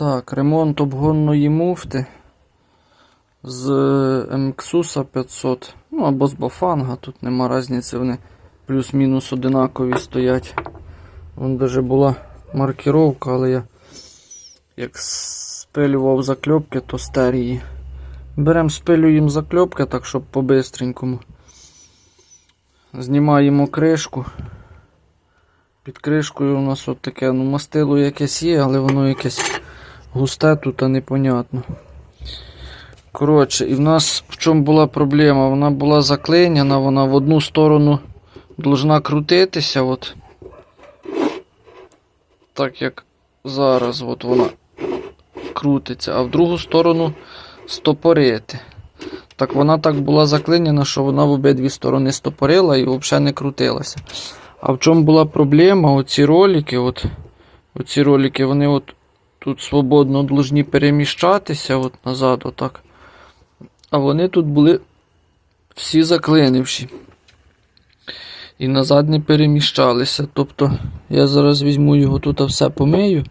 Так, ремонт обгонної муфти з МКСУСа 500. Ну або з Бафанга, тут нема різниці, вони плюс-мінус одинакові стоять. Вон даже була маркіровка, але я як спилював закльопки, то старі. Беремо спилюємо закльопки, так щоб по-бистренькому. Знімаємо кришку. Під кришкою у нас от таке ну, мастило якесь є, але воно якесь густе тут, а непонятно. Коротше, і в нас в чому була проблема? Вона була заклинена, вона в одну сторону должна крутитися, от. Так як зараз от вона крутиться, а в другу сторону стопорити. Так вона так була заклинена, що вона в обидві сторони стопорила і взагалі не крутилася. А в чому була проблема? Оці ролики, от, оці ролики, вони от тут свободно должні переміщатися от назад, отак. А вони тут були всі заклинивші. І назад не переміщалися. Тобто я зараз візьму його тут все помию.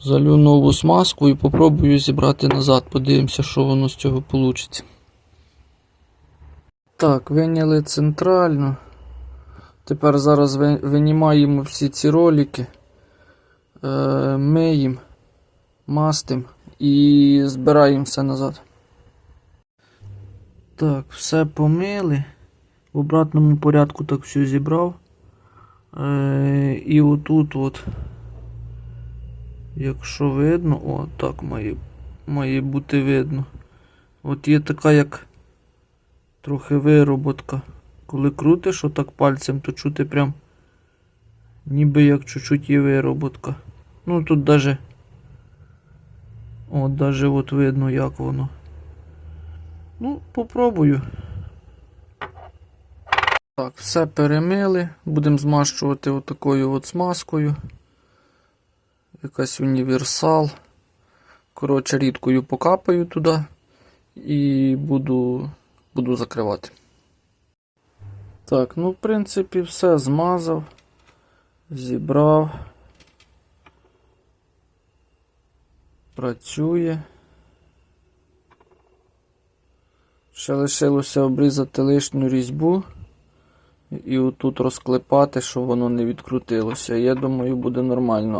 Залю нову смазку і попробую зібрати назад. Подивимося, що воно з цього вийде. Так, виняли центрально. Тепер зараз винімаємо всі ці ролики, миємо, мастимо і збираємо все назад. Так, все помили. В обратному порядку так все зібрав. Е, і отут от, якщо видно, о, так має, має бути видно. От є така як трохи вироботка. Коли крутиш отак пальцем, то чути прям ніби як чуть-чуть є вироботка. Ну тут даже от даже от видно як воно. Ну, попробую. Так, все перемили. Будемо змащувати отакою от смазкою. Якась універсал. Коротше, рідкою покапаю туди і буду, буду закривати. Так, ну, в принципі, все змазав, зібрав. Працює. Ще лишилося обрізати лишню різьбу і отут розклепати, щоб воно не відкрутилося. Я думаю, буде нормально.